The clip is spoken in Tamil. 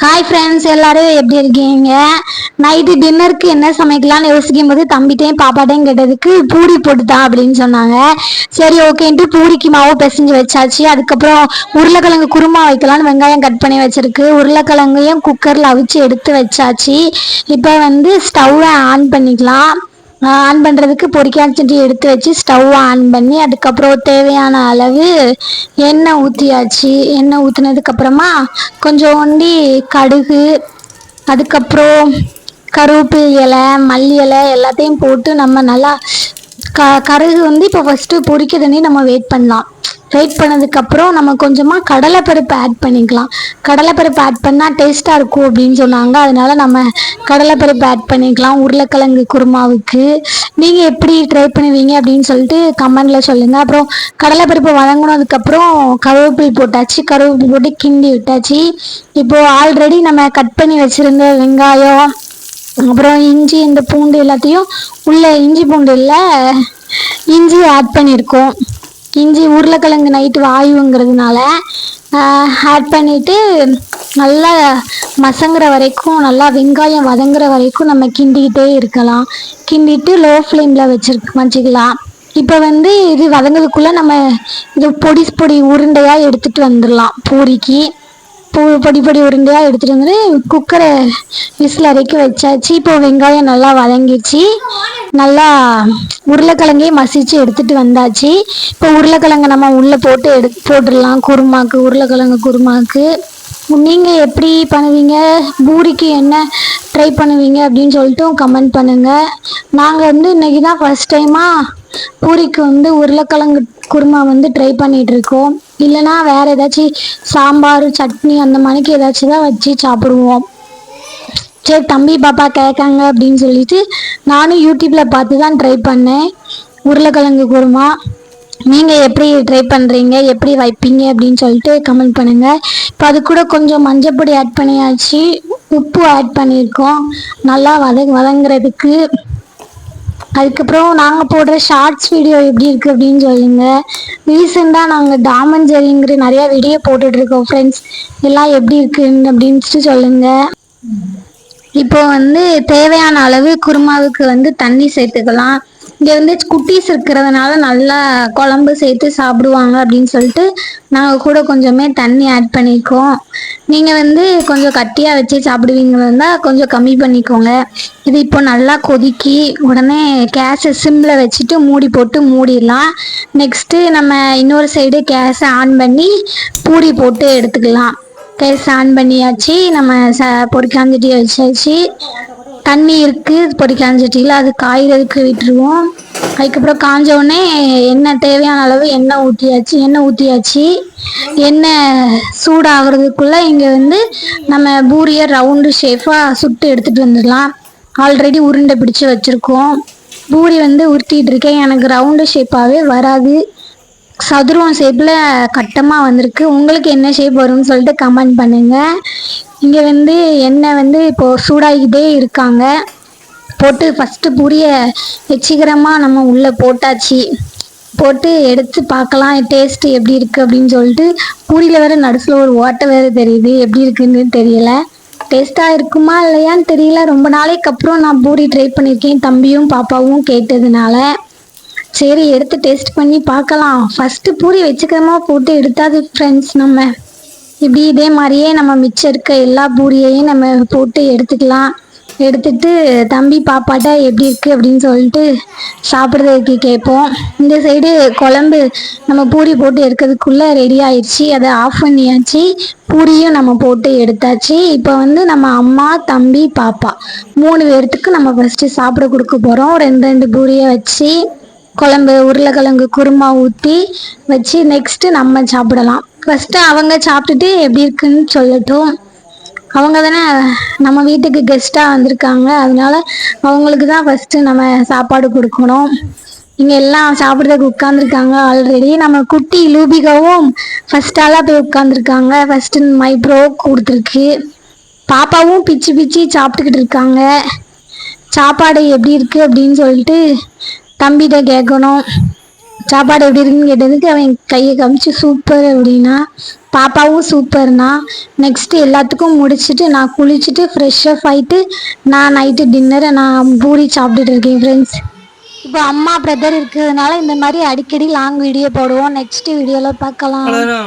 ஹாய் ஃப்ரெண்ட்ஸ் எல்லாரும் எப்படி இருக்கீங்க? நைட்டு டின்னருக்கு என்ன சமைக்கலாம்னு யோசிக்கும் போது தம்பிட்டையும் பாப்பாட்டையும் கேட்டதுக்கு பூரி போட்டுதான் அப்படின்னு சொன்னாங்க. சரி ஓகேன்ட்டு பூரிக்கு மாவு பிசைஞ்சு வச்சாச்சு. அதுக்கப்புறம் உருளைக்கிழங்கு குருமா வைக்கலாம்னு வெங்காயம் கட் பண்ணி வச்சிருக்கு. உருளைக்கிழங்கையும் குக்கரில் அவிச்சு எடுத்து வச்சாச்சு. இப்போ வந்து ஸ்டவ்வை ஆன் பண்ணிக்கலாம். ஆன் பண்ணுறதுக்கு பொரிக்காத சட்டி எடுத்து வச்சு ஸ்டவ் ஆன் பண்ணி அதுக்கப்புறம் தேவையான அளவு எண்ணெய் ஊற்றியாச்சு எண்ணெய் ஊற்றினதுக்கப்புறமா கொஞ்சோண்டி கடுகு அதுக்கப்புறம் கருவேப்பில் இலை மல்லி இலை எல்லாத்தையும் போட்டு நம்ம நல்லா க கருகு வந்து இப்போ ஃபஸ்ட்டு பொரிக்குதுன்னே நம்ம வெயிட் பண்ணலாம். வெயிட் பண்ணதுக்கப்புறம் நம்ம கொஞ்சமாக கடலைப்பருப்பு ஆட் பண்ணிக்கலாம். கடலைப்பருப்பு ஆட் பண்ணால் டேஸ்ட்டாக இருக்கும் அப்படின்னு சொன்னாங்க. அதனால நம்ம கடலைப்பருப்பு ஆட் பண்ணிக்கலாம். உருளைக்கிழங்கு குருமாவுக்கு. நீங்கள் எப்படி ட்ரை பண்ணுவீங்க அப்படின்னு சொல்லிட்டு கமெண்டில் சொல்லுங்கள் அப்புறம் கடலைப்பருப்பு வதங்கினதுக்கப்புறம் கருவேப்பில் போட்டாச்சு. கருவேப்பில் போட்டு கிண்டி விட்டாச்சு. இப்போது ஆல்ரெடி நம்ம கட் பண்ணி வச்சுருந்த வெங்காயம் அப்புறம் இஞ்சி இந்த பூண்டு எல்லாத்தையும் உள்ள இஞ்சி பூண்டு இல்லை இஞ்சி ஆட் பண்ணியிருக்கோம் இஞ்சி உருளைக்கிழங்கு நைட்டு வாயுங்கிறதுனால ஆட் பண்ணிவிட்டு நல்லா மசங்குற வரைக்கும் நல்லா வெங்காயம் வதங்குற வரைக்கும் நம்ம கிண்டிக்கிட்டே இருக்கலாம். கிண்டிட்டு லோ ஃப்ளேமில் வச்சிருக்க வச்சுக்கலாம். இப்போ வந்து இது வதங்குறதுக்குள்ளே நம்ம இது பொடி பொடி உருண்டையாக எடுத்துகிட்டு வந்துடலாம் பூரிக்கு. பூ பொடி பொடி உருண்டையாக எடுத்துகிட்டு வந்து குக்கரை விசில் அரைக்க வச்சாச்சு. இப்போ வெங்காயம் நல்லா வதங்கிச்சு நல்லா உருளைக்கிழங்கே மசிச்சு எடுத்துகிட்டு வந்தாச்சு. இப்போ உருளைக்கிழங்கு நம்ம உள்ளே போட்டு எடு போட்டுடலாம். குருமாக்கு உருளைக்கிழங்கு குருமாக்கு. நீங்கள் எப்படி பண்ணுவீங்க? பூரிக்கு என்ன ட்ரை பண்ணுவீங்க அப்படின்னு சொல்லிட்டு கமெண்ட் பண்ணுங்கள் நாங்கள் வந்து இன்றைக்கி தான் ஃபஸ்ட் டைமாக பூரிக்கு வந்து உருளைக்கிழங்கு குருமா வந்து ட்ரை பண்ணிகிட்ருக்கோம் இல்லைனா வேறு ஏதாச்சும் சாம்பார் சட்னி அந்த மாதிரிக்கு ஏதாச்சும் தான் வச்சு சாப்பிடுவோம். சரி தம்பி பாப்பா கேட்காங்க அப்படின்னு சொல்லிட்டு நானும் யூடியூப்பில் பார்த்து தான் ட்ரை பண்ணேன். உருளைக்கிழங்கு குருமா. நீங்கள் எப்படி ட்ரை பண்ணுறீங்க எப்படி வைப்பீங்க? அப்படின்னு சொல்லிட்டு கமெண்ட் பண்ணுங்கள் இப்போ அது கூட கொஞ்சம் மஞ்சப்பொடி ஆட் பண்ணியாச்சு. உப்பு ஆட் பண்ணியிருக்கோம். நல்லா வத வதங்குறதுக்கு. அதுக்கப்புறம் நாங்கள் போடுற ஷார்ட்ஸ் வீடியோ எப்படி இருக்குது அப்படின்னு சொல்லுங்கள் ரீசெண்டாக நாங்கள் டாமஞ்சரிங்கிற நிறையா வீடியோ போட்டுட்ருக்கோம் ஃப்ரெண்ட்ஸ் எல்லாம் எப்படி இருக்குன்னு அப்படின்ட்டு சொல்லுங்கள் இப்போ வந்து தேவையான அளவு குருமாவுக்கு வந்து தண்ணி சேர்த்துக்கலாம். இங்கே வந்து குட்டீஸ் இருக்கிறதுனால நல்லா குழம்பு சேர்த்து சாப்பிடுவாங்க அப்படின்னு சொல்லிட்டு நாங்கள் கூட கொஞ்சமே தண்ணி ஆட் பண்ணியிருக்கோம் நீங்கள் வந்து கொஞ்சம் கட்டியாக வச்சு சாப்பிடுவீங்கன்னா கொஞ்சம் கம்மி பண்ணிக்கோங்க. இது இப்போ நல்லா கொதிக்கி உடனே கேஸை சிம்மில் வச்சுட்டு மூடி போட்டு மூடிடலாம். நெக்ஸ்ட்டு நம்ம இன்னொரு சைடு கேஸை ஆன் பண்ணி பூரி போட்டு எடுத்துக்கலாம். கேஸ் ஆன் பண்ணியாச்சு. நம்ம ச பொறிக்காஞ்சட்டியை வச்சாச்சு. தண்ணி இருக்குது பொடி பொறிக்காஞ்சட்டியில் அது காய்கிறதுக்கு விட்டுருவோம். அதுக்கப்புறம் காஞ்ச உடனே எண்ணெய் தேவையான அளவு எண்ணெய் ஊற்றியாச்சு எண்ணெய் ஊற்றியாச்சு எண்ணெய் சூடாகிறதுக்குள்ளே இங்கே வந்து நம்ம பூரியை ரவுண்டு ஷேஃபாக சுட்டு எடுத்துகிட்டு வந்துடலாம். ஆல்ரெடி உருண்டை பிடிச்சி வச்சுருக்கோம். பூரி வந்து உருட்டிகிட்டு இருக்கேன். எனக்கு ரவுண்டு ஷேப்பாகவே வராது. சதுரம் ஷேப்பில் கட்டமாக வந்திருக்கு. உங்களுக்கு என்ன ஷேப் வரும்னு சொல்லிட்டு கமெண்ட் பண்ணுங்கள் இங்கே வந்து எண்ணெய் வந்து இப்போது சூடாகிட்டே இருக்காங்க. போட்டு ஃபஸ்ட்டு பூரியை வெச்சிகரமாக நம்ம உள்ளே போட்டாச்சு. போட்டு எடுத்து பார்க்கலாம் டேஸ்ட்டு எப்படி இருக்குது அப்படின்னு சொல்லிட்டு பூரியில் வேறு நடுசில் ஒரு ஓட்டை வேறு தெரியுது. எப்படி இருக்குன்னு தெரியல. டேஸ்ட்டாக இருக்குமா இல்லையான்னு தெரியல. ரொம்ப நாளைக்கு அப்புறம் நான் பூரி ட்ரை பண்ணியிருக்கேன். தம்பியும் பாப்பாவும் கேட்டதுனால. சரி எடுத்து டேஸ்ட் பண்ணி பார்க்கலாம். ஃபஸ்ட்டு பூரி வச்சுக்கிறமா போட்டு எடுத்தாது ஃப்ரெண்ட்ஸ் நம்ம. இப்படி இதே மாதிரியே நம்ம மிச்சம் இருக்க எல்லா பூரியையும் நம்ம போட்டு எடுத்துக்கலாம். எடுத்துட்டு தம்பி பாப்பாட்ட எப்படி இருக்குது அப்படின்னு சொல்லிட்டு சாப்பிட்றதுக்கு கேட்போம். இந்த சைடு குழம்பு நம்ம பூரி போட்டு எடுக்கிறதுக்குள்ளே ரெடி ஆயிடுச்சு அதை ஆஃப் பண்ணியாச்சு. பூரியும் நம்ம போட்டு எடுத்தாச்சு. இப்போ வந்து நம்ம அம்மா தம்பி பாப்பா மூணு பேர்த்துக்கு நம்ம ஃபஸ்ட்டு சாப்பிட கொடுக்க போகிறோம் ரெண்டு ரெண்டு பூரியை வச்சு குழம்பு உருளைக்கிழங்கு குருமா ஊற்றி வச்சு நெக்ஸ்ட்டு நம்ம சாப்பிடலாம். ஃபஸ்ட்டு அவங்க சாப்பிட்டுட்டு எப்படி இருக்குன்னு சொல்லட்டும். அவங்க தானே நம்ம வீட்டுக்கு கெஸ்ட்டாக வந்திருக்காங்க. அதனால அவங்களுக்கு தான் ஃபஸ்ட்டு நம்ம சாப்பாடு கொடுக்கணும். இங்கே எல்லாம் சாப்பிட்றதுக்கு உட்காந்துருக்காங்க ஆல்ரெடி நம்ம குட்டி லூபிகாவும் ஃபஸ்ட்டாலாக போய் உட்காந்துருக்காங்க ஃபஸ்ட்டு மைப்ரோ கொடுத்துருக்கு. பாப்பாவும் பிச்சு பிச்சு சாப்பிட்டுக்கிட்டு இருக்காங்க. சாப்பாடு எப்படி இருக்குது அப்படின்னு சொல்லிட்டு தம்பிகிட்ட கேட்கணும். சாப்பாடு எப்படி இருக்குன்னு கேட்டதுக்கு அவன் கையை காமிச்சு சூப்பர் அப்படின்னா பாப்பாவும் சூப்பர்னா நெக்ஸ்ட் எல்லாத்துக்கும் முடிச்சுட்டு நான் குளிச்சுட்டு ஃப்ரெஷ் அப் ஆயிட்டு நான் நைட்டு டின்னரை நான் பூரி சாப்பிட்டுட்டு இருக்கேன் ஃப்ரெண்ட்ஸ் இப்போ அம்மா பிரதர் இருக்கிறதுனால இந்த மாதிரி அடிக்கடி லாங் வீடியோ போடுவோம். நெக்ஸ்ட் வீடியோவில் பார்க்கலாம்.